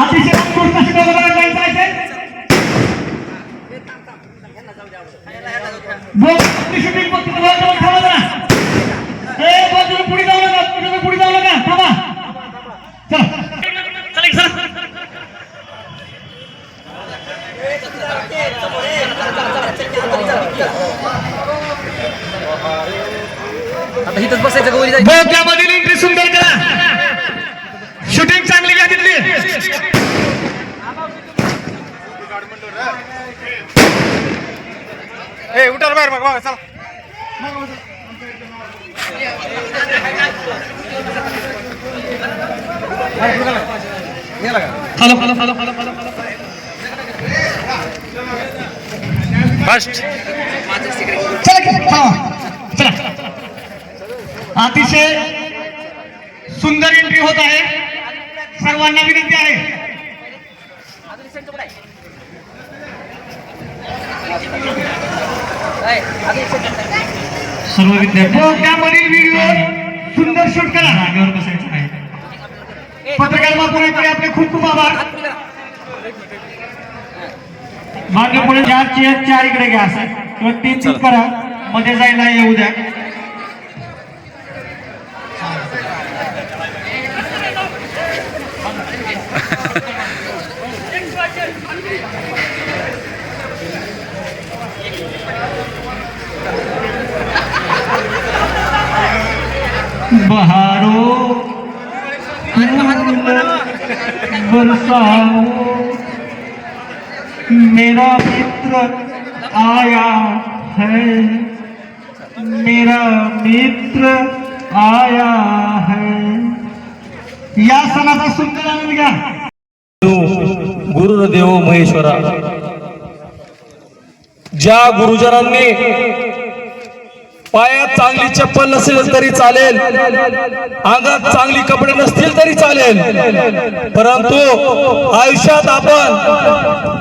अतिशय उत्कृष्ट बघा. बॉल, आपली shooting बघ, तिथं बॉल जवळ थांबा जरा. ए, बॉल तुम्ही पुढे जाऊ नका, तुम्ही पुढे जाऊ नका, थांबा. चला. चला, एक चला. आता इथंच बसायचं गौरी जायचं एंट्री सुंदर करा शूटिंग चांगली घ्या तिथली ए उठार बाहेर मग बघा चला. Hello hello hello hello hello first चला. अतिशय सुंदर एंट्री होत आहे. सर्वांना विनंती आहे. सर्व विद्यार्थी. त्यामधील व्हिडिओ सुंदर शूट करा. जागेवर बसायचं नाही. पत्रकार बापूरांकडे आपले खूप खूप आभार. मागे पुढे चार चेअर चार इकडे घ्या असं. किंवा तीन तीन करा. मध्ये जायला येऊ द्या. बहारो। बरसाओ। मेरा मित्र आया है। मेरा मित्र आया है। या सणाचा सुंदर आनंद घ्या। गुरुदेव महेश्वरा ज्या गुरुजनांनी पायात चांगली चप्पल नसेल तरी चालेल. अंगात चांगली कपडे नसतील तरी चालेल. परंतु आयुष्यात आपण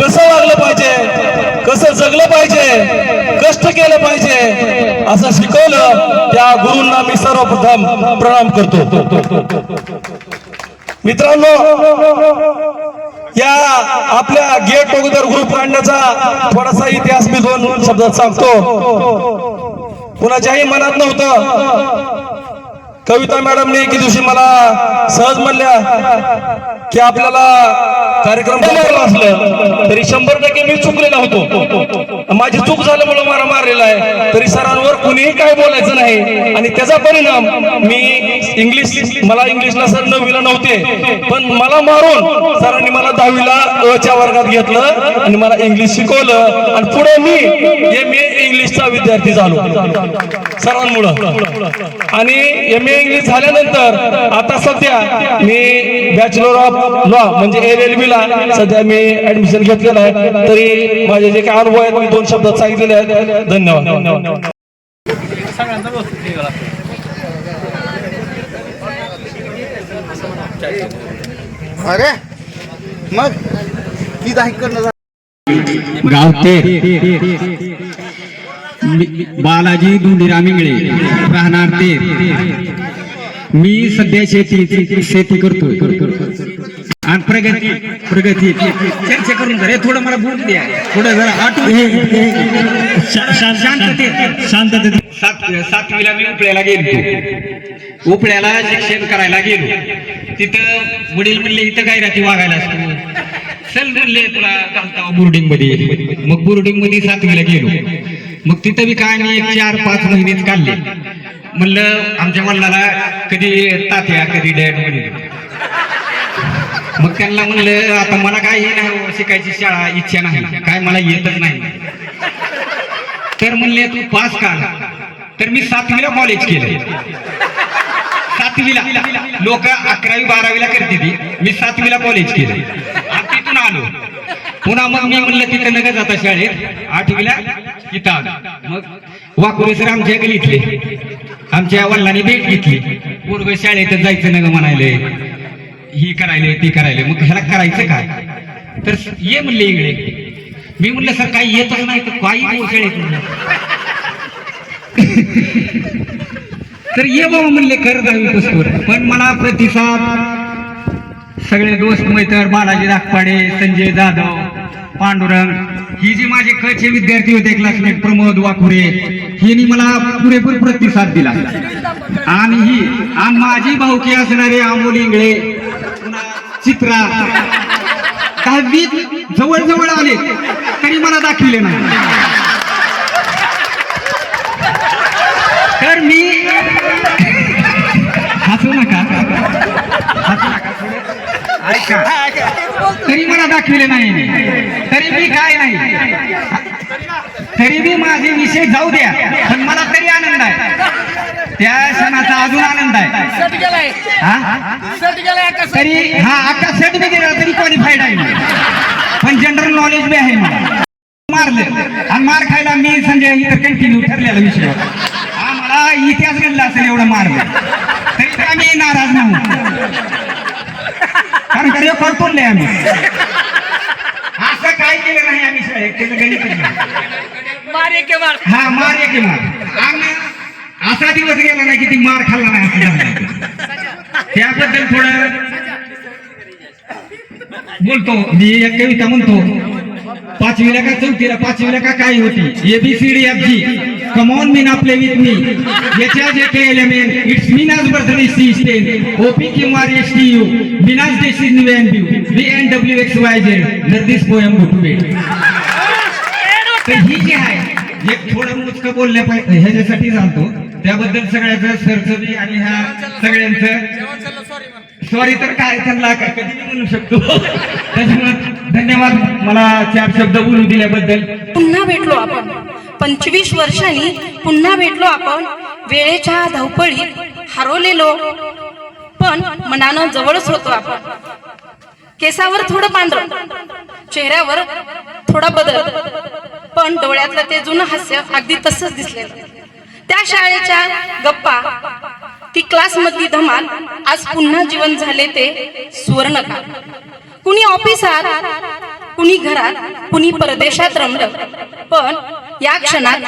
कसं वागलं पाहिजे? कसं जगलं पाहिजे? कष्ट केलं पाहिजे? असं शिकवलं त्या गुरूंना मी सर्वप्रथम प्रणाम करतो. मित्रांनो या आपल्या गेट टुगेदर ग्रुप काढण्याचा थोडासा इतिहास मी दोन शब्दात सांगतो. कुणाच्याही मनात नव्हतं. कविता मॅडमने एके दिवशी मला सहज म्हणल्या की आपल्याला कार्यक्रम बनवायला असलं तरी शंभर टक्के मी चुकलेला होतो. माझी चूक झाल्यामुळे मला मारलेला आहे. तरी सरांवर कुणीही काय बोलायचं नाही. आणि त्याचा परिणाम मी इंग्लिश मला इंग्लिशला सर नववीला नव्हते. पण मला मारून सरांनी मला दहावीला अच्या च्या वर्गात घेतलं आणि मला इंग्लिश शिकवलं. आणि पुढे मी एम ए इंग्लिशचा विद्यार्थी झालो. सरांमुळं. आणि एम ए इंग्लिश झाल्यानंतर आता सध्या मी बॅचलर ऑफ लॉ म्हणजे एल एल बी ला सध्या मी ऍडमिशन घेतलेलं आहे. तरी माझे जे काही अनुभव आहेत मी दोन शब्दात सांगितलेले आहेत. धन्यवाद. अरे मग ती गावते. बालाजी धुंडीराम इंगळे राहणार ते. मी सध्या शेती शेती करतोय. आणि प्रगती प्रगती. चर्चा करून जरा थोडं मला बोल द्या. थोडं जरा आठवण शांततेत. शांततेत. सात सातवीला मी उपळ्याला गेलो. उपळ्याला शिक्षण करायला गेलो. तिथं वडील म्हणले इथं काय राहते वागायला असतो? चल म्हणले तुला घालता बोर्डिंगमध्ये मग बोर्डिंगमध्ये सातवीला गेलो. मग तिथं बी काय नाही एक चार पाच महिनेच काढले. म्हणलं आमच्या वडिलाला कधी तात्या कधी डॅड म्हणे मग त्यांना म्हणलं आता मला काय हे नाही हो, शिकायची शाळा इच्छा नाही. काय मला येतच नाही. तर म्हणले तू पास काढ तर मी सातवीला कॉलेज केलं. सातवीला. लोक अकरावी बारावीला करते ती. मी सातवीला कॉलेज केलं. तिथून आलो. पुन्हा मग मी म्हणलं तिथं नका जाता शाळेत आठवीला इथं आलो. मग वाकुरे सर आमच्या गलीतले आमच्या वडिलांनी भेट घेतली. पूर्व शाळेत जायचं नका म्हणायले. ही करायले ती करायले. मग ह्याला करायचं काय तर ये म्हणले इकडे. मी म्हणलं सर काही येतच नाही तर काही शाळेत म्हणलं तर ये बाबा म्हणले कर दहावी पुस्तूर पण मला प्रतिसाद. सगळे दोस्त मैत्र बालाजी दाखपाडे संजय जाधव पांडुरंग ही जी माझे कचे विद्यार्थी होते क्लासमेट प्रमोद वाकुरे हिनी मला पुरेपूर प्रतिसाद दिला. आणि ही आणि माझी भाऊकी असणारे अमोल इंगळे चित्रा. दहावीत जवळ जवळ आले तरी मला दाखविले नाही. तर मी हसू नका. हसू नका. ऐका. तरी मला दाखविले नाही. तरी मी काय नाही. तरी मी माझे विषय जाऊ द्या पण मला तरी आनंद आहे. त्या क्षणाचा अजून आनंद आहे. हा? तरी हा आता सेट बी गेला तरी क्वालिफाईड आहे मी. पण जनरल नॉलेज बी आहे मला. मारलं. आणि मार खायला मी संजय इथं कंटिन्यू ठरलेला विषय. हा मला इतिहास घडला असेल एवढं मारलं. तरी आम्ही नाराज नाही. कारण का रेकॉर्ड तोडले आम्ही. असं काय केलं नाही आम्ही शाळेत केलं गणित हा मार एक मार. आणि असा दिवस गेला नाही की ती मार खाल्ला नाही. त्याबद्दल थोडं बोलतो. मी एक कविता म्हणतो. पाचवीला का चौथीला पाचवीला का काय होती? A B C D F G come on mean आपले विथ मी याच्या J K L M N it's मीनाज birthday C स्टेन OP R S T U बिनाज डेसिस new N view B N W X Y Z नर्दिस poem go to bed तर ही जी आहे हे थोडं मोजकं बोलल्या पाहिजे ह्याच्यासाठी सांगतो. त्याबद्दल सगळ्याचं सरचं बी आणि ह्या सगळ्यांचं सॉरी तर काय त्यांना कधी म्हणू शकतो. त्याच्यामुळे धन्यवाद. मला चार शब्द बोलू दिल्याबद्दल. पुन्हा भेटलो आपण. पंचवीस वर्षांनी पुन्हा भेटलो आपण. वेळेच्या धावपळीत हरवलेलो. पण मनानं जवळच होतो आपण. केसावर थोडं पांढर चेहऱ्यावर थोडा बदल. पण डोळ्यातलं ते जुनं हास्य अगदी तसंच दिसले त्या शाळेच्या गप्पा ती क्लास मधली धमाल आज पुन्हा जीवन झाले ते सुवर्णकाळ कुणी ऑफिसात कुणी घरात कुणी परदेशात रमलं. पण या क्षणात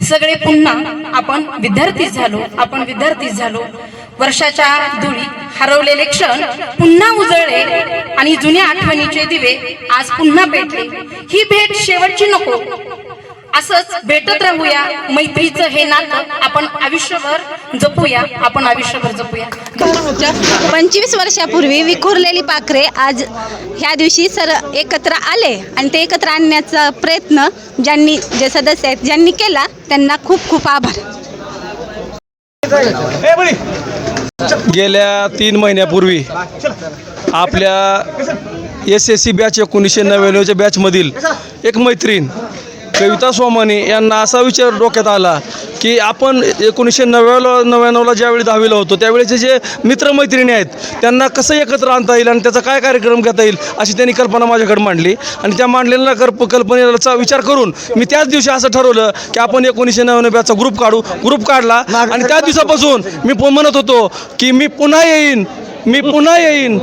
सगळे पुन्हा आपण विद्यार्थीच झालो आपण विद्यार्थीच झालो. वर्षाच्या धुळी हरवलेले क्षण पुन्हा उजळले आणि जुन्या आठवणीचे दिवे आज पुन्हा पेटले. ही भेट शेवटची नको. असंच भेटत राहूया. मैत्रीचं हे नातं आपण आयुष्यभर जपूया. आपण आयुष्यभर जपूया. पंचवीस वर्षापूर्वी विखुरलेली पाखरे आज ह्या दिवशी सर एकत्र आले आणि ते एकत्र आणण्याचा प्रयत्न ज्यांनी जे सदस्य आहेत ज्यांनी केला त्यांना खूप खूप आभार. गेल्या तीन महिन्यापूर्वी आपल्या एस एस सी बॅच एकोणीसशे नव्याण्णवच्या बॅचमधील एक मैत्रीण कविता सोमानी यांना असा विचार डोक्यात आला की आपण एकोणीसशे नव्याण्णव नव्याण्णवला ज्यावेळी दहावीला होतो त्यावेळेचे जे मित्रमैत्रिणी आहेत त्यांना कसं एकत्र आणता येईल आणि त्याचा काय कार्यक्रम घेता येईल अशी त्यांनी कल्पना माझ्याकडे मांडली. आणि त्या मांडलेल्या कल्प कल्पनेचा विचार करून मी त्याच दिवशी असं ठरवलं की आपण एकोणीसशे नव्याण्णव बॅचचा ग्रुप काढू ग्रुप काढला. आणि त्या दिवसापासून मी प- म्हणत होतो की मी पुन्हा येईन. मी पुन्हा येईन.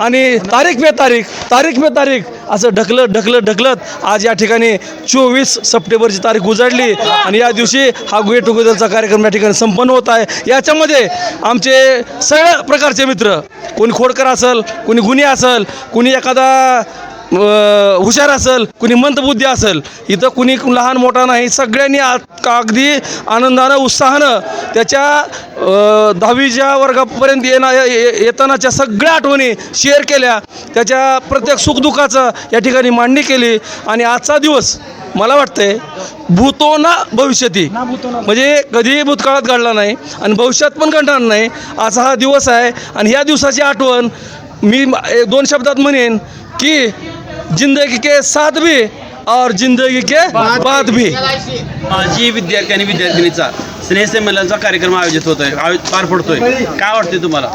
आणि तारीख पे तारीख तारीख पे तारीख. असं ढकलत ढकलत ढकलत आज या ठिकाणी चोवीस सप्टेंबरची तारीख उजाडली. आणि या दिवशी हा गेट टुगेदरचा कार्यक्रम या ठिकाणी संपन्न होत आहे. याच्यामध्ये आमचे सगळ्या प्रकारचे मित्र कोणी खोडकर असेल कोणी गुन्हे असेल कोणी एखादा हुशार असेल कुणी मंदबुद्धी असेल इथं कुणी लहान मोठा नाही सगळ्यांनी अगदी आनंदानं उत्साहानं त्याच्या दहावीच्या वर्गापर्यंत येणा येतानाच्या सगळ्या आठवणी शेअर केल्या. त्याच्या प्रत्येक सुखदुःखाचं या ठिकाणी मांडणी केली. आणि आजचा दिवस मला वाटतंय भूतो ना भविष्यती म्हणजे कधीही भूतकाळात घडला नाही आणि भविष्यात पण घडणार नाही. असा हा दिवस आहे आणि ह्या दिवसाची आठवण मी दोन शब्दात म्हणेन की जिंदगी के साथ भी और जिंदगी के बाद भी। माजी विद्यार्थी आणि विद्यार्थिनीचा स्नेहसंमेलनाचा कार्यक्रम आयोजित होतोय पार पडतोय. काय वाटते तुम्हाला?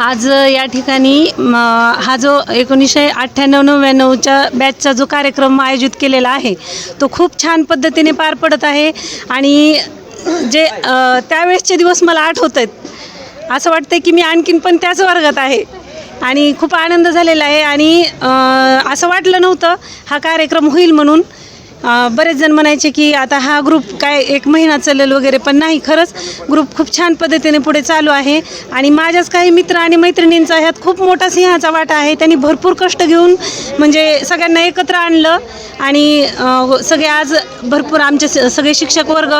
आज या ठिकाणी म, हा जो एकोणीसशे अठ्ठ्याण्णव नव्याण्णवच्या बॅचचा जो कार्यक्रम आयोजित केलेला आहे तो खूप छान पद्धतीने पार पडत आहे आणि जे अ, त्यावेळेसचे दिवस मला आठवत आहेत. असं वाटतं की मी आणखीन पण त्याच वर्गात आहे. आणि खूप आनंद झालेला आहे. आणि असं वाटलं नव्हतं हा कार्यक्रम होईल म्हणून. बरेच जण म्हणायचे की आता हा ग्रुप काय एक महिना चालेल वगैरे पण नाही खरंच ग्रुप खूप छान पद्धतीने पुढे चालू आहे. आणि माझ्याच काही मित्र आणि मैत्रिणींचा ह्यात खूप मोठा सिंहाचा वाटा आहे. त्यांनी भरपूर कष्ट घेऊन म्हणजे सगळ्यांना एकत्र आणलं. आणि अ, सगळे आज भरपूर आमचे सगळे शिक्षक वर्ग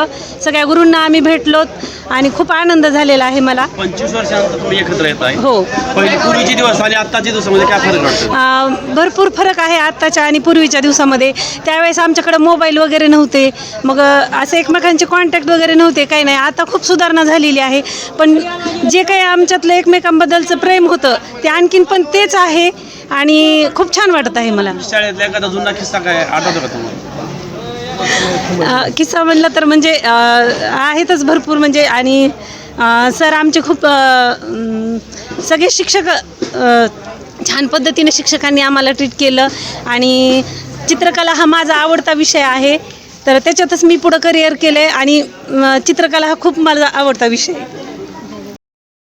सगळ्या गुरूंना आम्ही भेटलोत. आणि खूप आनंद झालेला आहे मला. पंचवीस वर्षानंतर तुम्ही एकत्र येत आहे. हो. पूर्वीचे दिवस आणि आत्ताच्या दिवसामध्ये काय फरक वाटतो? अ, भरपूर फरक आहे आत्ताच्या आणि पूर्वीच्या दिवसामध्ये. त्यावेळेस आमच्याकडे मोबाईल वगैरे नव्हते. मग असे एकमेकांचे कॉन्टॅक्ट वगैरे नव्हते काही नाही. आता खूप सुधारणा झालेली आहे. पण जे काही आमच्यातलं एकमेकांबद्दलचं प्रेम होतं ते आणखीन पण तेच आहे आणि खूप छान वाटत आहे मला. शाळेतला एखादा जुना किस्सा काय आठवतो का तुम्हाला? अ, किस्सा म्हणलं तर म्हणजे आहेतच भरपूर म्हणजे आणि सर आमचे खूप सगळे शिक्षक छान पद्धतीने शिक्षकांनी आम्हाला ट्रीट केलं आणि चित्रकला हा माझा आवडता विषय आहे. तर त्याच्यातच मी पुढं करिअर केलं आहे आणि चित्रकला हा खूप माझा आवडता विषय आहे.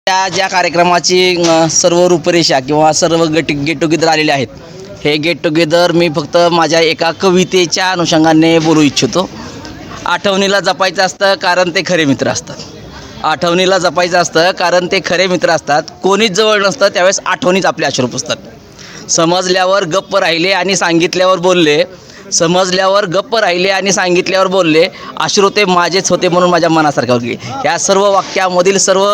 त्या ज्या कार्यक्रमाची सर्व रूपरेषा किंवा सर्व गेट गेट टुगेदर आलेले आहेत हे गेट टुगेदर मी फक्त माझ्या एका कवितेच्या अनुषंगाने बोलू इच्छितो. आठवणीला जपायचं असतं कारण ते खरे मित्र असतात. आठवणीला जपायचं असतं कारण ते खरे मित्र असतात. कोणीच जवळ नसतं त्यावेळेस आठवणीच आपले अश्रूप असतात समजल्यावर गप्प राहिले आणि सांगितल्यावर बोलले. समजल्यावर गप्प राहिले आणि सांगितल्यावर बोलले. अश्रोते माझेच होते म्हणून माझ्या मनासारखं होते. ह्या सर्व वाक्यामधील सर्व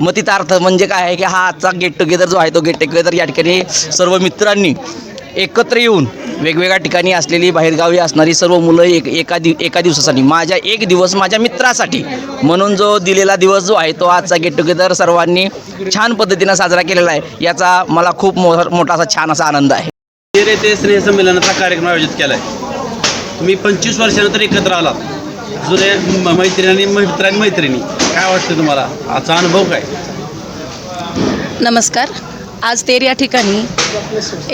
मतितार्थ म्हणजे काय आहे की हा आजचा गेट टुगेदर जो आहे तो गेट टुगेदर या ठिकाणी सर्व मित्रांनी एकत्र येऊन वेगवेगळ्या ठिकाणी असलेली बाहेरगावी असणारी सर्व मुलं एक एका दि एका दिवसासाठी माझ्या एक दिवस माझ्या मित्रासाठी. म्हणून जो दिलेला दिवस जो आहे तो आजचा गेट टुगेदर सर्वांनी छान पद्धतीनं साजरा केलेला आहे. याचा मला खूप मो मोठा असा छान असा आनंद आहे. तेरे ते स्नेहसंमेलनाचा कार्यक्रम आयोजित केला आहे तुम्ही पंचवीस वर्षानंतर एकत्र आलात जुने म- मैत्रिणी मित्रांनी मैत्रिणी. काय वाटतं तुम्हाला? आजचा अनुभव काय? नमस्कार. आज तेर या ठिकाणी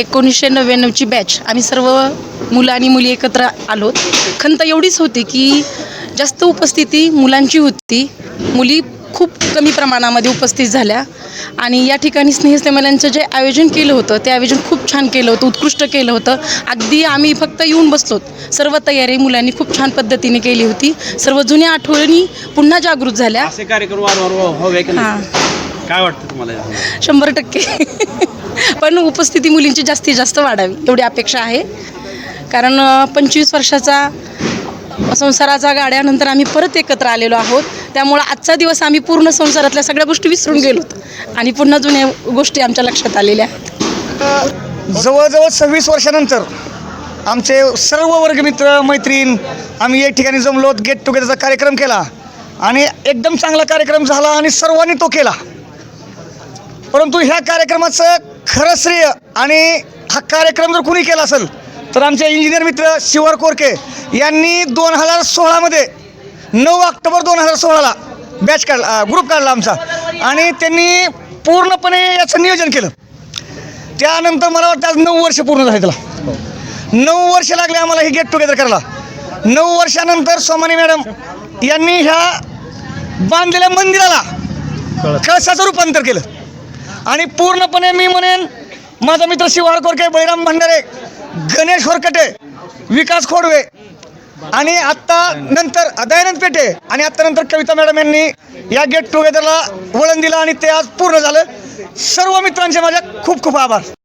एकोणीसशे नव्याण्णवची बॅच आम्ही सर्व मुलं आणि मुली एकत्र आलो. खंत एवढीच होती की जास्त उपस्थिती मुलांची होती. मुली खूप कमी प्रमाणामध्ये उपस्थित झाल्या. आणि या ठिकाणी स्नेहसंमेलनचं जे आयोजन केलं होतं ते आयोजन खूप छान केलं होतं उत्कृष्ट केलं होतं. अगदी आम्ही फक्त येऊन बसलोत. सर्व तयारी मुलांनी खूप छान पद्धतीने केली होती. सर्व जुन्या आठवणी पुन्हा जागृत झाल्या. हां नाही? काय वाटतं तुम्हाला? शंभर टक्के. पण उपस्थिती मुलींची जास्तीत जास्त वाढावी एवढी अपेक्षा आहे. कारण पंचवीस वर्षाचा संसाराचा गाड्यानंतर आम्ही परत एकत्र आलेलो आहोत. त्यामुळं आजचा दिवस आम्ही पूर्ण संसारातल्या सगळ्या गोष्टी विसरून गेलो आणि पुन्हा जुन्या गोष्टी आमच्या लक्षात आलेल्या आहेत. जवळजवळ सव्वीस वर्षानंतर आमचे सर्व वर्गमित्र मैत्रीण आम्ही एक ठिकाणी जमलो गेट टुगेदरचा कार्यक्रम केला. आणि एकदम चांगला कार्यक्रम झाला आणि सर्वांनी तो केला. परंतु ह्या कार्यक्रमाचं खरं श्रेय आणि हा कार्यक्रम जर कुणी केला असेल तर आमचे इंजिनियर मित्र शिवर कोरके यांनी दोन हजार सोळामध्ये नऊ ऑक्टोबर दोन हजार सोळाला बॅच काढला ग्रुप काढला आमचा. आणि त्यांनी पूर्णपणे याचं नियोजन केलं. त्यानंतर मला वाटतं आज नऊ वर्ष पूर्ण झाले त्याला. नऊ वर्ष लागले आम्हाला हे गेट टुगेदर करायला. नऊ वर्षानंतर सोमानी मॅडम यांनी ह्या बांधलेल्या मंदिराला कळसाचं रूपांतर केलं. आणि पूर्णपणे मी म्हणेन माझा मित्र शिवार कोरके बळीराम भंडारे गणेश होरकटे विकास खोडवे आणि आत्ता नंतर दयानंद पेटे आणि आत्ता नंतर कविता मॅडम यांनी या गेट टुगेदरला वळण दिलं आणि ते आज पूर्ण झालं. सर्व मित्रांचे माझ्या खूप खूप आभार.